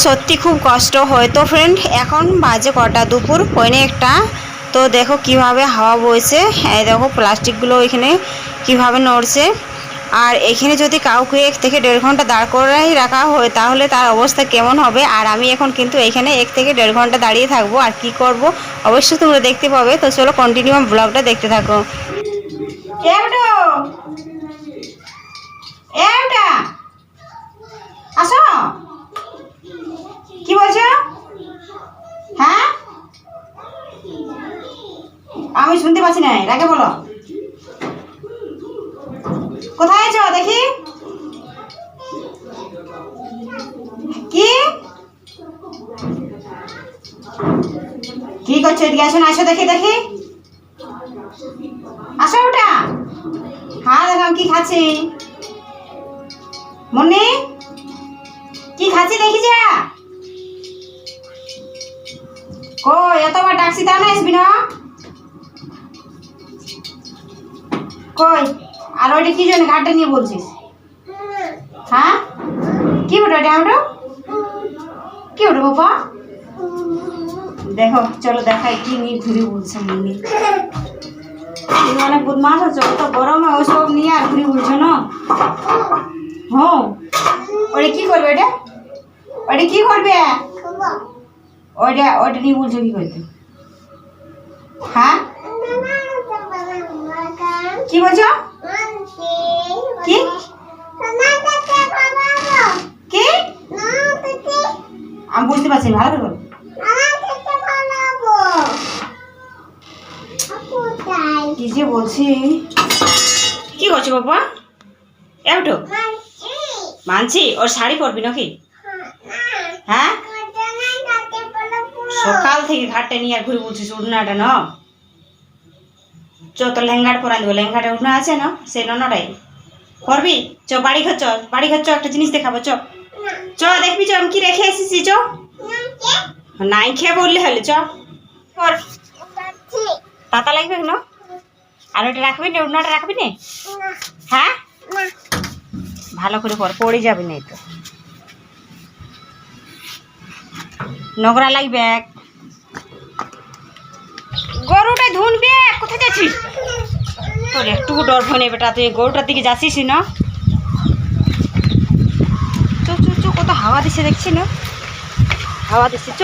সত্যি খুব কষ্ট হয়। তো ফ্রেন্ড এখন বাজে কটা? দুপুর পয়নে একটা। তো দেখো কীভাবে হাওয়া বইছে। এই দেখো প্লাস্টিকগুলো এখানে কীভাবে নড়ছে। আর এখানে যদি কাউকে এক থেকে দেড় ঘণ্টা দাঁড় করাই রাখা হয়, তাহলে তার অবস্থা কেমন হবে? আর আমি এখন কিন্তু এখানে এক থেকে দেড় ঘণ্টা দাঁড়িয়ে থাকব। আর কি করব? অবশ্যই তোমরা দেখতে পাবে। তো চলো কন্টিনিউ ব্লগটা দেখতে থাকো। আসো। কি বলছো? হ্যাঁ? আমি শুনতে পাচ্ছি না, রাগে বলো। কোথায় আছো, দেখি? কি? কি করছ এদিকে আসো না, আসো দেখি দেখি। আসো ওটা। হ্যাঁ দেখো কি খাচ্ছি। মনে কি খাচ্ছি দেখি যা। কই এতবার ডাকছি তা না আসবি না? কই? আর ওইটা কি জন্য ঘাটটা নিয়ে বলছিস? হ্যাঁ? কি ওটা ওটা কি ওটা বাবা দেখো, চলো দেখাই কি নিয়ে ঘুরে বলছে মনে অনেক বদমাস আছো তো গরমে ওইসব নিয়ে আর ঘুরে বলছো না? হ্যাঁ? ওটা কি করবে এটা ওটা কি করবে? ওইটা ওইটা নিয়ে বলছো কি করতে? হ্যাঁ? কি বলছো? কি? কি? আমি বুঝতে পারছি ভালো করে বলো। কি যে বলছি? কি করছ বাবা? এটো মানছি, ওর শাড়ি পরবি নাকি? হ্যাঁ। সকাল থেকে ঘাটটা নিয়ে ঘুরে বলছিস, উড়নাটা ন? চ তো লেহেঙ্গাটা পরান দেবো লেহেঙ্গাটা উড়না আছে না? সেই নটাই করবি চ, বাড়ি ঘর চ বাড়ি ঘর চ, একটা জিনিস দেখাবো, চ। চ, দেখবি, চ, আমি কি রেখে এসেছি, চ? নাই খেয়ে বললে হলে, চ। কর লাগবে না? আর ওটা রাখবি না, উড়নাটা রাখবি না? হ্যাঁ? ভালো করে কর পড়ে যাবি না তো। নোংরা লাগবে কোথায় যাচ্ছিস তোর একটু ডর ভয় নেই বেটা, তুই গরুটার দিকে যাচ্ছিস না। চ চ চ, কত হাওয়া দিচ্ছে, দেখছি না। হাওয়া দিচ্ছে। চ,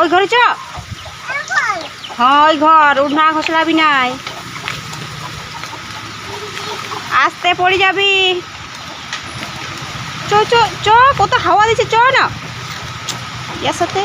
ওই ঘরে চ। হ্যাঁ ওই ঘর উঠনা ঘষলাবি নাই। আসতে পড়ে যাবি। চ চ চ, কত হাওয়া দিচ্ছে, চ না। ইয়ার সাথে।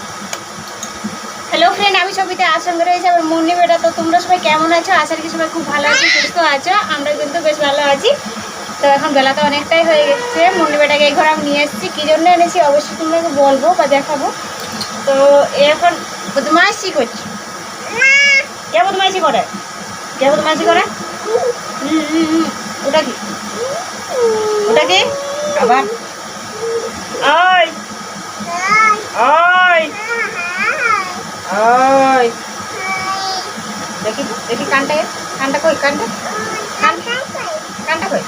হ্যালো ফ্রেন্ড আমি সবিতা সঙ্গে রয়েছে আমার মুন্নি বেটা। তো তোমরা সবাই কেমন আছো? আশা করি সবাই খুব ভালো আছো, সুস্থ আছো। আমরা কিন্তু বেশ ভালো আছি। তো এখন বেলা তো অনেকটাই হয়ে গেছে। মুন্নি বেটাকে এই ঘরে আমি নিয়ে এসেছি। কী জন্য এনেছি? অবশ্যই তোমাকে বলব বা দেখাবো। তো এখন বদমাইশি করছি। কে বদমাইশি করে? কে বদমাইশি করে। ওটা কি? ওটা কি? আবার। ওই ওই দেখি দেখি কানটা কানটা কই, কানটা? কান কানটা কই?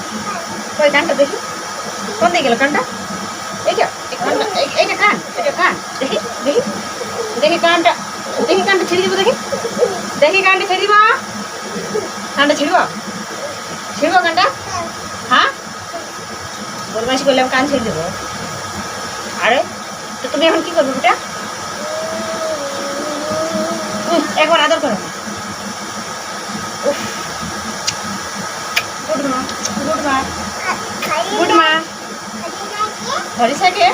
কই কানটা দেখি। কোন দিকে গেল কানটা? এইটা এই কানটা, এই- এইটা কান এটা কান। দেখি দেখি দেখি কানটা দেখি কানটা ছেড়ে দিব দেখি। দেখি কানটা ছেড়ে দিব। কানটা ছিড়ব ছিড়ব কানটা? হ্যাঁ? বদমাইশি করলে আমি কান ছেড়ে দেবো। আরে, তো তুমি এখন কি করবে বেটা? একবার আদর করো। গুড সাকে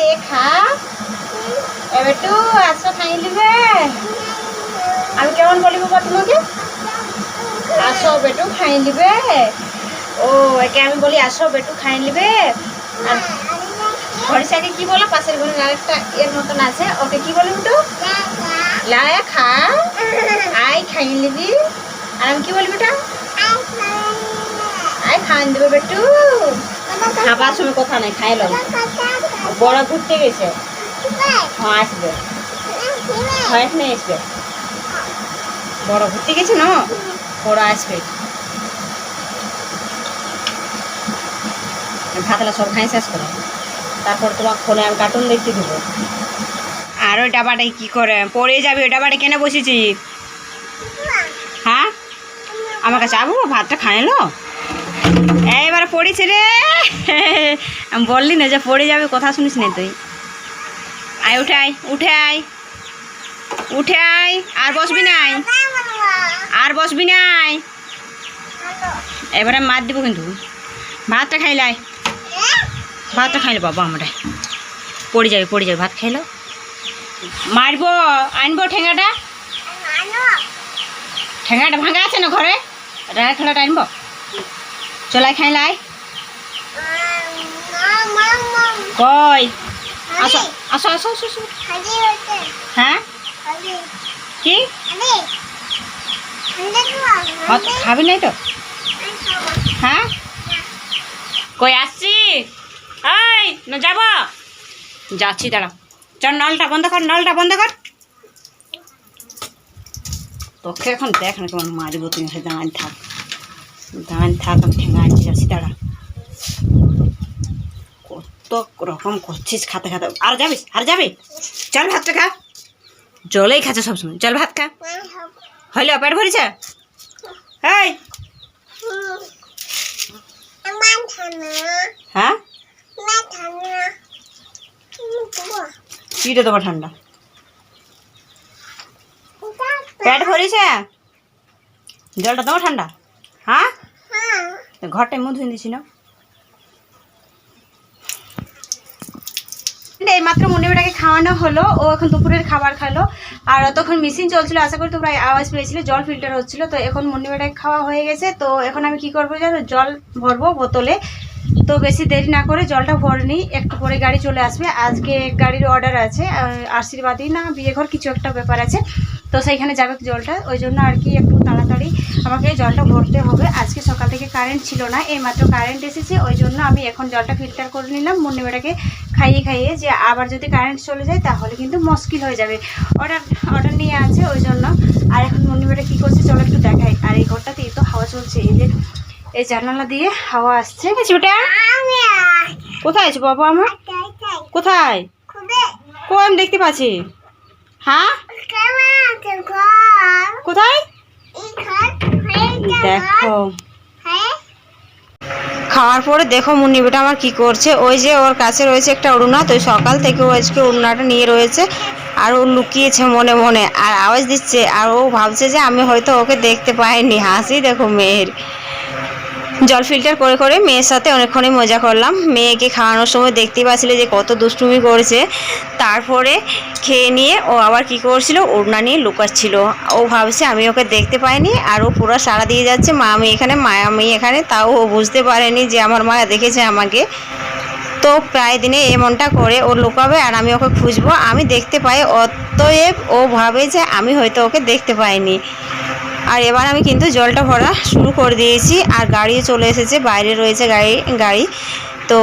লেখা এবার তো আছো খাই লিবে আমি কেমন বলিব তোমাকে? আসো বেটু খাই লিবে ও, একে আমি বলি আসো বেটু খাই লিবে আর বর্ষাকে কি বলো? পাশের ঘরে আরেকটা এর মতন আছে। ওকে কি বলে উঠো লায়া, খা। আই খাই নিবি। আর আমি কি বলবি ওটা? আই খান দেবে বেটু। খাবার সময় কথা নাই খাই লো বড় ঘুরতে গেছে। হ্যাঁ আসবে। হ্যাঁ এখানে আসবে। বড় ঘুরতে গেছে না? বড় আসবে। ভাতলা সব খাই শেষ করে। তারপর তোমার ফোনে আমি কার্টুন দেখতে দেবো। আর ওই ডাবাটাই কি করে? পড়ে যাবে ওই ডাবাটা কেন বসেছি? হ্যাঁ? আমার কাছে আবু, ভাতটা খাইলো এইবার পড়েছে রে। আমি বললি না যে পড়ে যাবে, কথা শুনিস না তুই। আয় উঠাই আয়, উঠে আয়। উঠে আয়, আর বসবি নাই আর বসবি নাই এবারে মার দিব কিন্তু। ভাতটা খাইলাই ভাতটা খাইলে বাবা আমরা। পড়ে যাবে পড়ে যাবে। ভাত খাইলো? মারবো, আনব ঠেঙ্গাটা? ঠেঙ্গাটা ভাঙা আছে না ঘরে? রায় খেলাটা আনব। চলাই খাইলাই কই? আসো আসো আসো আসো। হ্যাঁ? কি? খাবি নাই তো? হ্যাঁ? কই, আসছি? এই, না যাব? যাচ্ছি দাঁড়া চল নলটা বন্ধ কর নলটা বন্ধ কর। তোকে এখন দেখ না কেমন মারিব তুমি দাঁড়ান থাক। দাঁড়ান থাক আমি ঠেঙা আনছি যাচ্ছি দাঁড়া। কত রকম করছিস খাতে খাতে। আর যাবিস আর যাবি? চল ভাতটা খা। জলেই খাচ্ছে সবসময়। চল ভাত খা। হইল পেট ভরিছে? হ্যাঁ? হ্যাঁ কিটা তোমার ঠান্ডা। পেট ভরিছে? জলটা তোমার ঠান্ডা? হ্যাঁ? ঘরটায় মুখ ধুয়ে দিছি না এই মাত্র মুন্নিটাকে খাওয়ানো হলো। ও এখন দুপুরের খাবার খালো। আর তখন মেশিন চলছিল আশা করি তোমরা আওয়াজ পেয়েছিলে জল ফিল্টার হচ্ছিল। তো এখন মুন্নিটাকে খাওয়া হয়ে গেছে। তো এখন আমি কি করব জানো? জল ভরবো বোতলে। তো বেশি দেরি না করে জলটা ভরে নিই একটু পরে গাড়ি চলে আসবে। আজকে গাড়ির অর্ডার আছে আশীর্বাদই না বিয়ে ঘর কিছু একটা ব্যাপার আছে। তো সেইখানে যাবে জলটা, ওই জন্য আর কি একটু তাড়াতাড়ি আমাকে জলটা ভরতে হবে। আজকে সকাল থেকে কারেন্ট ছিল না এই মাত্র কারেন্ট এসেছে, ওই জন্য আমি এখন জলটা ফিল্টার করে নিলাম। মুন্নিবেটাকে খাইয়ে খাইয়ে যে আবার যদি কারেন্ট চলে যায়, তাহলে কিন্তু মুশকিল হয়ে যাবে। অর্ডার অর্ডার নিয়ে আছে, ওই জন্য। আর এখন মুন্নিবেটা কী করছে, চলো একটু দেখাই। আর এই ঘরটাতে তো হাওয়া চলছে, এই যে এই জানালা দিয়ে হাওয়া আসছে। কোথায় আছে বাবা আমার কোথায়? কো আমি দেখতে পাচ্ছি। হ্যাঁ? কোথায়? দেখো। খাওয়ার পরে দেখো মুন্নি বেটা আমার কি করছে। ওই যে ওর কাছে রয়েছে একটা উড়না তো সকাল থেকে ও আজকে উড়নাটা নিয়ে রয়েছে আর ও লুকিয়েছে মনে মনে, আর আওয়াজ দিচ্ছে। আর ও ভাবছে যে আমি হয়তো ওকে দেখতে পাইনি। হাসি দেখো মেয়ের। জল ফিল্টার করে করে মেয়ের সাথে অনেকক্ষণই মজা করলাম। মেয়েকে খাওয়ানোর সময় দেখতেই পাচ্ছিলে যে কত দুষ্টুমি করেছে। তারপরে খেয়ে নিয়ে ও আবার কি করছিল? ওড়না নিয়ে লুকাচ্ছিল। ও ভাবছে, আমি ওকে দেখতে পাইনি আর ও পুরো সাড়া দিয়ে যাচ্ছে। মা, আমি এখানে, মা, আমি এখানে। তাও ও বুঝতে পারেনি যে আমার মা দেখেছে আমাকে। তো প্রায় দিনে এমনটা করে, ও লুকাবে আর আমি ওকে খুঁজবো। আমি দেখতে পাই, অতএব ও ভাবে যে আমি হয়তো ওকে দেখতে পাইনি। আর এবার আমি কিন্তু জলটা ভরা শুরু করে দিয়েছি। আর গাড়িও চলে এসেছে বাইরে রয়েছে গাড়ি গাড়ি। তো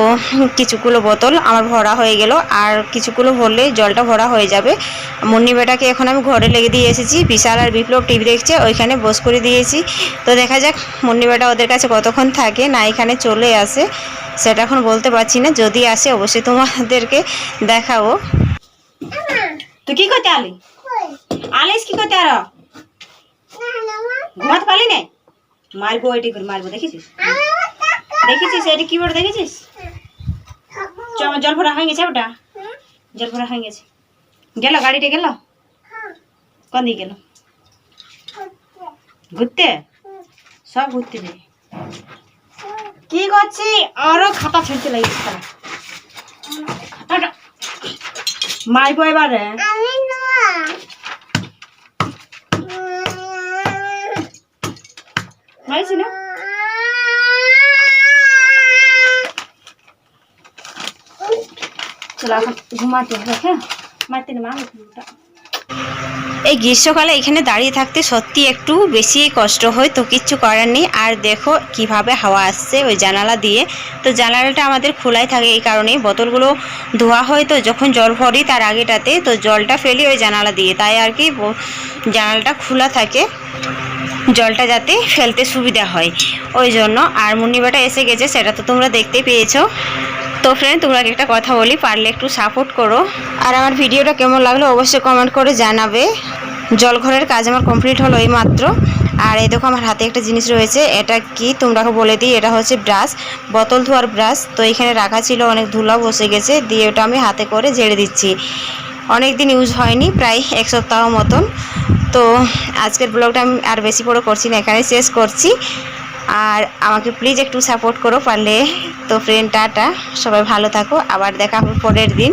কিছুগুলো বোতল আমার ভরা হয়ে গেল। আর কিছুগুলো ভরলে জলটা ভরা হয়ে যাবে। মুন্নি বেটাকে এখন আমি ঘরে লেগে দিয়ে এসেছি। বিশাল আর বিপ্লব টিভি দেখছে ওইখানে বস করে দিয়েছি। তো দেখা যাক মুন্নি বেটা ওদের কাছে কতক্ষণ থাকে না এখানে চলে আসে সেটা এখন বলতে পারছি না। যদি আসে অবশ্যই তোমাদেরকে দেখাবো। তুই কি করতে আলি? আলিস কি করতে আর? ঘুমাতে পারলি নাই মারবো এটি করে মারবো, দেখেছিস? দেখেছিস এটি কি বড় দেখেছিস জল ভরা হয়ে গেছে ওটা। জল ভরা হয়ে গেছে। গেল গাড়িটা গেল? কোন দিকে গেল? ঘুরতে? সব ঘুরতে যাই। কি করছি? আরও খাতা ছিঁড়তে লাগিস খাতাটা মারবো এবারে। মারিছি না? হ্যাঁ? এই গ্রীষ্মকালে এখানে দাঁড়িয়ে থাকতে সত্যি একটু বেশি কষ্ট হয়, তো কিচ্ছু করার নেই। আর দেখো কীভাবে হাওয়া আসছে ওই জানালা দিয়ে। তো জানালাটা আমাদের খোলাই থাকে এই কারণে বোতলগুলো ধোয়া হয় তো, যখন জল ভরি তার আগেটাতে, তো জলটা ফেলি ওই জানালা দিয়ে। তাই আর কি জানালাটা খোলা থাকে। জলটা যাতে ফেলতে সুবিধা হয়। ওই জন্য আর মুন্নিবাটা এসে গেছে, সেটা তো তোমরা দেখতে পেয়েছ। তো ফ্রেন্ড তোমরা একটা কথা বলি, পারলে একটু সাপোর্ট করো। আর আমার ভিডিওটা কেমন লাগল অবশ্যই কমেন্ট করে জানাবে। জলঘরের কাজ আমার কমপ্লিট হলো এই মাত্র আর এই দেখো আমার হাতে একটা জিনিস রয়েছে, এটা কি? তোমরা বলে দিই, এটা হচ্ছে ব্রাশ বোতল ধোয়ার ব্রাশ তো এখানে রাখা ছিল অনেক ধুলা বসে গেছে, দিয়ে ওটা আমি হাতে করে ঝেড়ে দিচ্ছি। অনেক দিন ইউজ হয়নি, প্রায় এক সপ্তাহ মতন। তো আজকের ব্লগটা আমি আর বেশি বড় করছি না এখানে শেষ করছি। আর আমাকে প্লিজ একটু সাপোর্ট করো পারলে। তো ফ্রেন্ড টাটা। সবাই ভালো থাকো। আবার দেখা হবে পরের দিন।